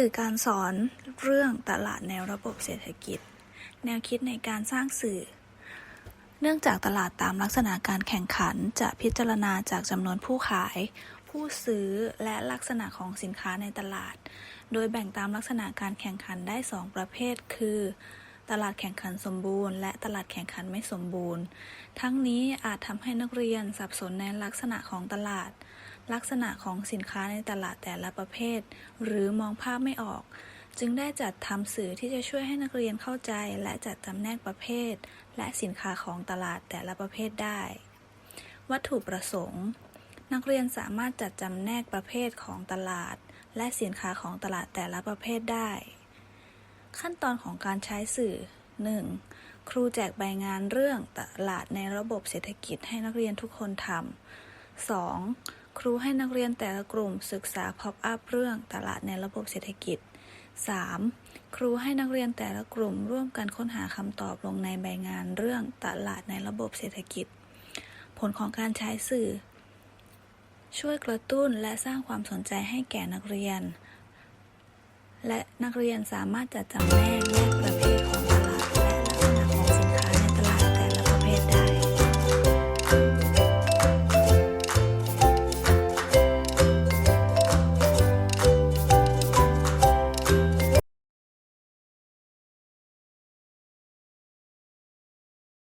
สื่อการสอนเรื่องตลาดในระบบเศรษฐกิจ แนวคิดในการสร้างสื่อ เนื่องจากตลาดตามลักษณะการแข่งขันจะพิจารณาจากจำนวนผู้ขาย ผู้ซื้อและลักษณะของสินค้าในตลาด โดยแบ่งตามลักษณะการแข่งขันได้ 2 ประเภท คือ ตลาดแข่งขันสมบูรณ์ และตลาดแข่งขันไม่สมบูรณ์ ทั้งนี้อาจทำให้นักเรียนสับสนในลักษณะของตลาด ลักษณะของสินค้าในตลาดแต่ละประเภท หรือมองภาพไม่ออก จึงได้จัดทำสื่อที่จะช่วยให้นักเรียนเข้าใจ และจัดจำแนกประเภท และสินค้าของตลาดแต่ละประเภทได้ วัตถุประสงค์ นักเรียนสามารถจัดจำแนกประเภทของตลาด และสินค้าของตลาดแต่ละประเภทได้ ขั้นตอนของการใช้สื่อ 1. ครูแจกใบงานเรื่องตลาดในระบบเศรษฐกิจให้นักเรียนทุกคนทำ 2. ครูให้นักเรียนแต่ละกลุ่มศึกษา pop up เรื่องตลาดในระบบเศรษฐกิจ 3. ครูให้นักเรียนแต่ละกลุ่มร่วมกันค้นหาคำตอบลงในใบงานเรื่องตลาดในระบบเศรษฐกิจ ผลของการใช้สื่อ ช่วยกระตุ้นและสร้างความสนใจให้แก่นักเรียน และนักเรียนสามารถจัดจำแนกแยกประเภทของ